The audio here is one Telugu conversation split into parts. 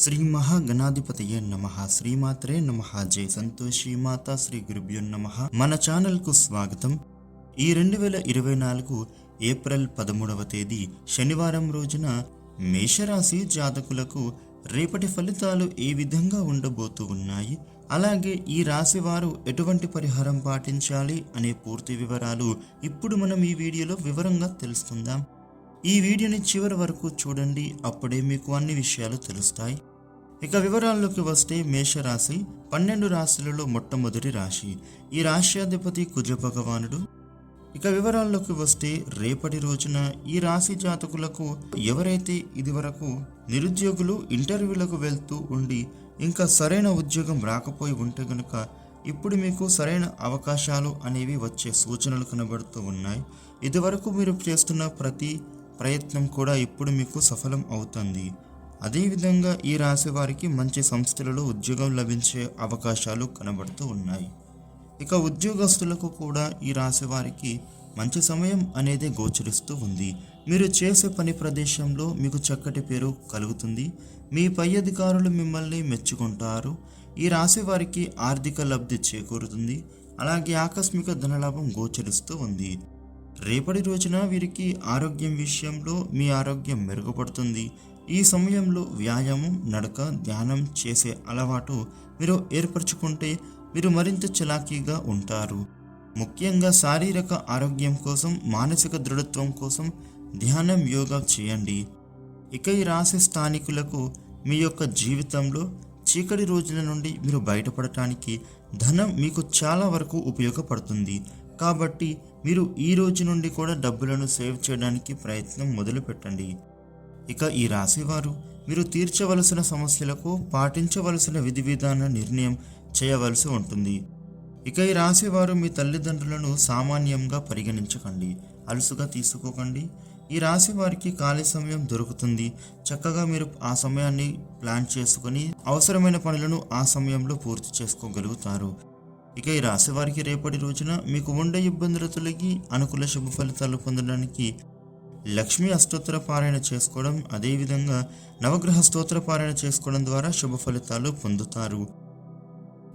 శ్రీ మహాగణాధిపతయే నమ. శ్రీమాత్రే నమ. జై సంతోషి మాత శ్రీ గురుభ్యో నమ. మన ఛానల్కు స్వాగతం. ఈ రెండు వేల ఇరవై నాలుగు ఏప్రిల్ పదమూడవ తేదీ శనివారం రోజున మేషరాశి జాతకులకు రేపటి ఫలితాలు ఏ విధంగా ఉండబోతూ ఉన్నాయి? అలాగే ఈ రాశి వారు ఎటువంటి పరిహారం పాటించాలి అనే పూర్తి వివరాలు ఇప్పుడు మనం ఈ వీడియోలో వివరంగా తెలుసుకుందాం. ఈ వీడియోని చివరి వరకు చూడండి. అప్పుడే మీకు అన్ని విషయాలు తెలుస్తాయి. ఇక వివరాల్లోకి వస్తే మేషరాశి పన్నెండు రాశులలో మొట్టమొదటి రాశి. ఈ రాశ్యాధిపతి కుజ భగవానుడు. ఇక వివరాల్లోకి వస్తే రేపటి రోజున ఈ రాశి జాతకులకు ఎవరైతే ఇదివరకు నిరుద్యోగులు ఇంటర్వ్యూలకు వెళ్తూ ఉండి ఇంకా సరైన ఉద్యోగం రాకపోయి ఉంటే గనుక ఇప్పుడు మీకు సరైన అవకాశాలు అనేవి వచ్చే సూచనలు కనబడుతూ ఉన్నాయి. ఇదివరకు మీరు చేస్తున్న ప్రతి ప్రయత్నం కూడా ఇప్పుడు మీకు సఫలం అవుతుంది. అదేవిధంగా ఈ రాశి వారికి మంచి సంస్థలలో ఉద్యోగం లభించే అవకాశాలు కనబడుతూ ఉన్నాయి. ఇక ఉద్యోగస్తులకు కూడా ఈ రాశి వారికి మంచి సమయం అనేది గోచరిస్తూ ఉంది. మీరు చేసే పని ప్రదేశంలో మీకు చక్కటి పేరు కలుగుతుంది. మీ పై అధికారులు మిమ్మల్ని మెచ్చుకుంటారు. ఈ రాశి వారికి ఆర్థిక లబ్ధి చేకూరుతుంది. అలాగే ఆకస్మిక ధనలాభం గోచరిస్తూ ఉంది. రేపటి రోజున వీరికి ఆరోగ్యం విషయంలో మీ ఆరోగ్యం మెరుగుపడుతుంది. ఈ సమయంలో వ్యాయామం నడక ధ్యానం చేసే అలవాటు మీరు ఏర్పరచుకుంటే మీరు మరింత చలాకీగా ఉంటారు. ముఖ్యంగా శారీరక ఆరోగ్యం కోసం మానసిక దృఢత్వం కోసం ధ్యానం యోగా చేయండి. ఇక ఈ రాశి స్థానికులకు మీ యొక్క జీవితంలో చీకటి రోజుల నుండి మీరు బయటపడటానికి ధనం మీకు చాలా వరకు ఉపయోగపడుతుంది. కాబట్టి మీరు ఈ రోజు నుండి కూడా డబ్బులను సేవ్ చేయడానికి ప్రయత్నం మొదలు పెట్టండి ఇక ఈ రాశివారు మీరు తీర్చవలసిన సమస్యలకు పాటించవలసిన విధి విధాన నిర్ణయం చేయవలసి ఉంటుంది. ఇక ఈ రాశివారు మీ తల్లిదండ్రులను సామాన్యంగా పరిగణించకండి. అలుసుగా తీసుకోకండి. ఈ రాశి వారికి ఖాళీ సమయం దొరుకుతుంది. చక్కగా మీరు ఆ సమయాన్ని ప్లాన్ చేసుకుని అవసరమైన పనులను ఆ సమయంలో పూర్తి చేసుకోగలుగుతారు. ఇక ఈ రాశి వారికి రేపటి రోజున మీకు ఉండే ఇబ్బందులు తొలగి అనుకూల శుభ ఫలితాలు పొందడానికి లక్ష్మీ అష్టోత్తర పారాయణ చేసుకోవడం అదేవిధంగా నవగ్రహ స్తోత్ర పారాయణ చేసుకోవడం ద్వారా శుభ ఫలితాలు పొందుతారు.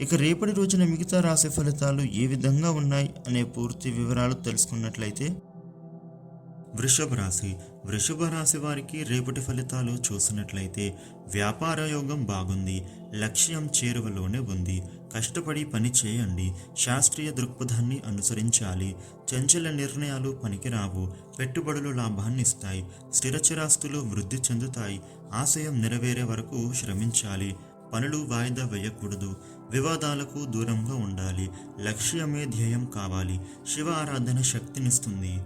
ఇక రేపటి రోజున మిగతా రాశి ఫలితాలు ఏ విధంగా ఉన్నాయి అనే పూర్తి వివరాలు తెలుసుకున్నట్లయితే వృషభ రాశి. వృషభ రాశి వారికి రేపటి ఫలితాలు చూసినట్లయితే వ్యాపార యోగం బాగుంది లక్ష్యం చేరువలోనే ఉంది. కష్టపడి పని చేయండి. శాస్త్రీయ దృక్పథాన్ని అనుసరించాలి. చంచల నిర్ణయాలు పనికిరావు. పెట్టుబడులు లాభాన్ని ఇస్తాయి స్థిరచరాస్తులు వృద్ధి చెందుతాయి. ఆశయం నెరవేరే వరకు శ్రమించాలి. పనులు వాయిదా వేయకూడదు. వివాదాలకు దూరంగా ఉండాలి. లక్ష్యమే ధ్యేయం కావాలి. శివ ఆరాధన శక్తినిస్తుంది.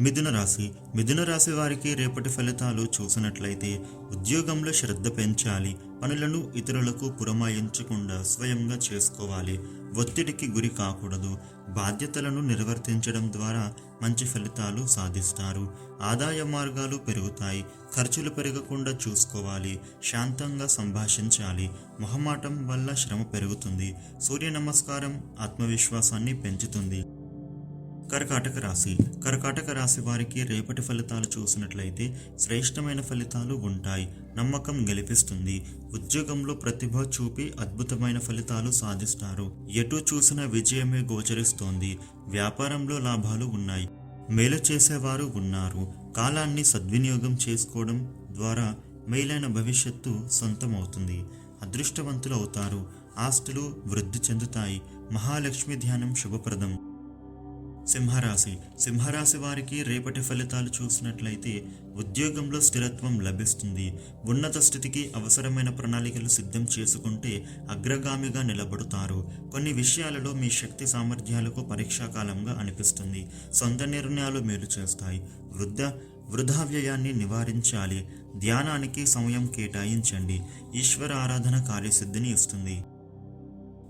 మిథున రాశి. మిథున రాశి వారికి రేపటి ఫలితాలు చూసినట్లయితే ఉద్యోగంలో శ్రద్ధ పెంచాలి. పనులను ఇతరులకు పురమాయించకుండా స్వయంగా చేసుకోవాలి. ఒత్తిడికి గురి కాకూడదు. బాధ్యతలను నిర్వర్తించడం ద్వారా మంచి ఫలితాలు సాధిస్తారు. ఆదాయ మార్గాలు పెరుగుతాయి. ఖర్చులు పెరగకుండా చూసుకోవాలి. శాంతంగా సంభాషించాలి. మొహమాటం వల్ల శ్రమ పెరుగుతుంది. సూర్య నమస్కారం ఆత్మవిశ్వాసాన్ని పెంచుతుంది. కర్కాటక రాశి. కర్కాటక రాశి వారికి రేపటి ఫలితాలు చూసినట్లయితే శ్రేష్టమైన ఫలితాలు ఉంటాయి. నమ్మకం గెలిపిస్తుంది. ఉద్యోగంలో ప్రతిభ చూపి అద్భుతమైన ఫలితాలు సాధిస్తారు. ఎటు చూసిన విజయమే గోచరిస్తోంది. వ్యాపారంలో లాభాలు ఉన్నాయి. మేలు చేసేవారు ఉన్నారు. కాలాన్ని సద్వినియోగం చేసుకోవడం ద్వారా మేలైన భవిష్యత్తు సొంతమవుతుంది. అదృష్టవంతులు అవుతారు. ఆస్తులు వృద్ధి చెందుతాయి. మహాలక్ష్మి ధ్యానం శుభప్రదం. సింహరాశి. సింహరాశి వారికి రేపటి ఫలితాలు చూసినట్లయితే ఉద్యోగంలో స్థిరత్వం లభిస్తుంది. ఉన్నత స్థితికి అవసరమైన ప్రణాళికలు సిద్ధం చేసుకుంటే అగ్రగామిగా నిలబడతారు. కొన్ని విషయాలలో మీ శక్తి సామర్థ్యాలకు పరీక్షాకాలంగా అనిపిస్తుంది. సొంత నిర్ణయాలు మేలు చేస్తాయి. వృద్ధ వృధా వ్యయాన్ని నివారించాలి. ధ్యానానికి సమయం కేటాయించండి. ఈశ్వర ఆరాధన కార్యసిద్ధిని ఇస్తుంది.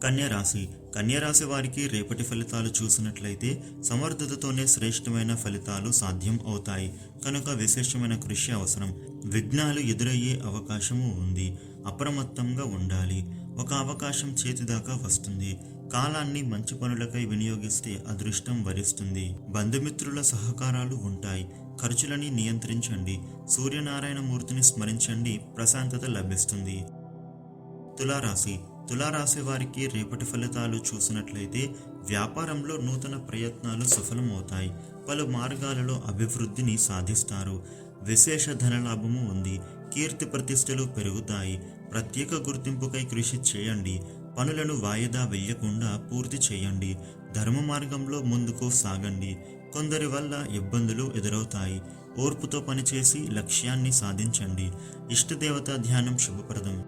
కన్యరాశి కన్యరాశి వారికి రేపటి ఫలితాలు చూసినట్లయితే సమర్థతతోనే శ్రేష్టమైన ఫలితాలు సాధ్యం అవుతాయి. కనుక విశేషమైన కృషి అవసరం. విఘ్నాలు ఎదురయ్యే అవకాశము ఉంది. అప్రమత్తంగా ఉండాలి. ఒక అవకాశం చేతిదాకా వస్తుంది. కాలాన్ని మంచి పనులకై వినియోగిస్తే అదృష్టం వరిస్తుంది. బంధుమిత్రుల సహకారాలు ఉంటాయి. ఖర్చులని నియంత్రించండి. సూర్యనారాయణ మూర్తిని స్మరించండి. ప్రశాంతత లభిస్తుంది. తులారాశి. తులారాశి వారికి రేపటి ఫలితాలు చూసినట్లయితే వ్యాపారంలో నూతన ప్రయత్నాలు సఫలమవుతాయి. పలు మార్గాలలో అభివృద్ధిని సాధిస్తారు. విశేష ధనలాభము ఉంది. కీర్తి ప్రతిష్టలు పెరుగుతాయి. ప్రత్యేక గుర్తింపుకై కృషి చేయండి. పనులను వాయిదా వెయ్యకుండా పూర్తి చేయండి. ధర్మ మార్గంలో ముందుకు సాగండి. కొందరి వల్ల ఇబ్బందులు ఎదురవుతాయి. ఓర్పుతో పనిచేసి లక్ష్యాన్ని సాధించండి. ఇష్టదేవత ధ్యానం శుభప్రదం.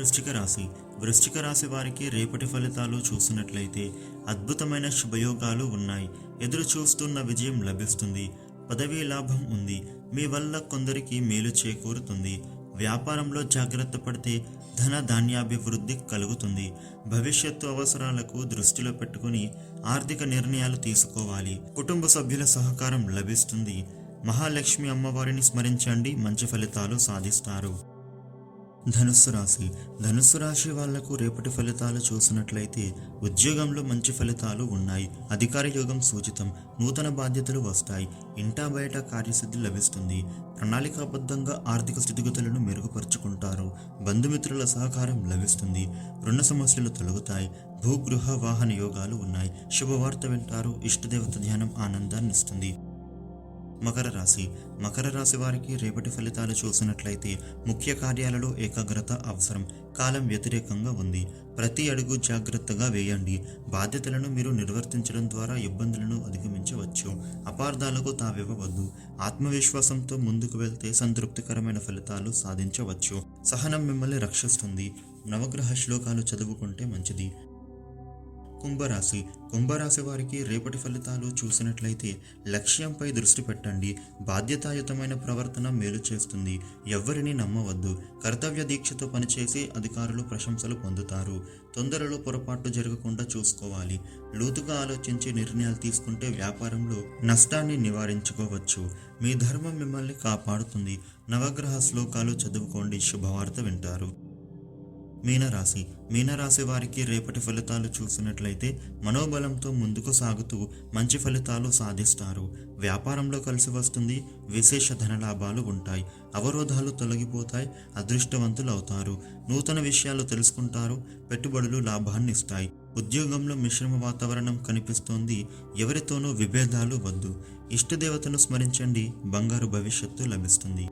వృశ్చిక రాశి. వృశ్చిక రాశి వారికి రేపటి ఫలితాలు చూసినట్లయితే అద్భుతమైన శుభయోగాలు ఉన్నాయి. ఎదురు చూస్తున్న విజయం లభిస్తుంది. పదవీ లాభం ఉంది. మీ వల్ల కొందరికి మేలు చేకూరుతుంది. వ్యాపారంలో జాగ్రత్త పడితే ధన ధాన్యాభివృద్ధి కలుగుతుంది. భవిష్యత్తు అవసరాలకు దృష్టిలో పెట్టుకుని ఆర్థిక నిర్ణయాలు తీసుకోవాలి. కుటుంబ సభ్యుల సహకారం లభిస్తుంది. మహాలక్ష్మి అమ్మవారిని స్మరించండి. మంచి ఫలితాలు సాధిస్తారు. ధనుస్సు రాశి. ధనుస్సు రాశి వాళ్ళకు రేపటి ఫలితాలు చూసినట్లయితే ఉద్యోగంలో మంచి ఫలితాలు ఉన్నాయి. అధికార యోగం సూచితం. నూతన బాధ్యతలు వస్తాయి. ఇంటా బయట కార్యసిద్ధి లభిస్తుంది. ప్రణాళికాబద్ధంగా ఆర్థిక స్థితిగతులను మెరుగుపరుచుకుంటారు. బంధుమిత్రుల సహకారం లభిస్తుంది. రుణ సమస్యలు తొలగుతాయి. భూగృహ వాహన యోగాలు ఉన్నాయి. శుభవార్త వింటారు. ఇష్టదేవత ధ్యానం ఆనందాన్ని ఇస్తుంది. మకర రాశి. మకర రాశి వారికి రేపటి ఫలితాలు చూసినట్లయితే ముఖ్య కార్యాలలో ఏకాగ్రత అవసరం. కాలం వ్యతిరేకంగా ఉంది. ప్రతి అడుగు జాగ్రత్తగా వేయండి. బాధ్యతలను మీరు నిర్వర్తించడం ద్వారా ఇబ్బందులను అధిగమించవచ్చు. అపార్థాలకు తావివ్వవద్దు. ఆత్మవిశ్వాసంతో ముందుకు వెళ్తే సంతృప్తికరమైన ఫలితాలు సాధించవచ్చు. సహనం మిమ్మల్ని రక్షిస్తుంది. నవగ్రహ శ్లోకాలు చదువుకుంటే మంచిది. కుంభరాశి కుంభరాశి వారికి రేపటి ఫలితాలు చూసినట్లయితే లక్ష్యంపై దృష్టి పెట్టండి. బాధ్యతాయుతమైన ప్రవర్తన మేలు చేస్తుంది. ఎవ్వరిని నమ్మవద్దు. కర్తవ్య దీక్షతో పనిచేసి అధికారులు ప్రశంసలు పొందుతారు. తొందరలో పొరపాటు జరగకుండా చూసుకోవాలి. లోతుగా ఆలోచించి నిర్ణయాలు తీసుకుంటే వ్యాపారంలో నష్టాన్ని నివారించుకోవచ్చు. మీ ధర్మం మిమ్మల్ని కాపాడుతుంది. నవగ్రహ శ్లోకాలు చదువుకోండి. శుభవార్త వింటారు. మీనరాశి. మీనరాశి వారికి రేపటి ఫలితాలు చూసినట్లయితే మనోబలంతో ముందుకు సాగుతూ మంచి ఫలితాలు సాధిస్తారు. వ్యాపారంలో కలిసి వస్తుంది విశేష ధనలాభాలు ఉంటాయి. అవరోధాలు తొలగిపోతాయి అదృష్టవంతులు అవుతారు. నూతన విషయాలు తెలుసుకుంటారు పెట్టుబడులు లాభాన్ని ఇస్తాయి. ఉద్యోగంలో మిశ్రమ వాతావరణం కనిపిస్తోంది ఎవరితోనూ విభేదాలు వద్దు. ఇష్టదేవతను స్మరించండి బంగారు భవిష్యత్తు లభిస్తుంది.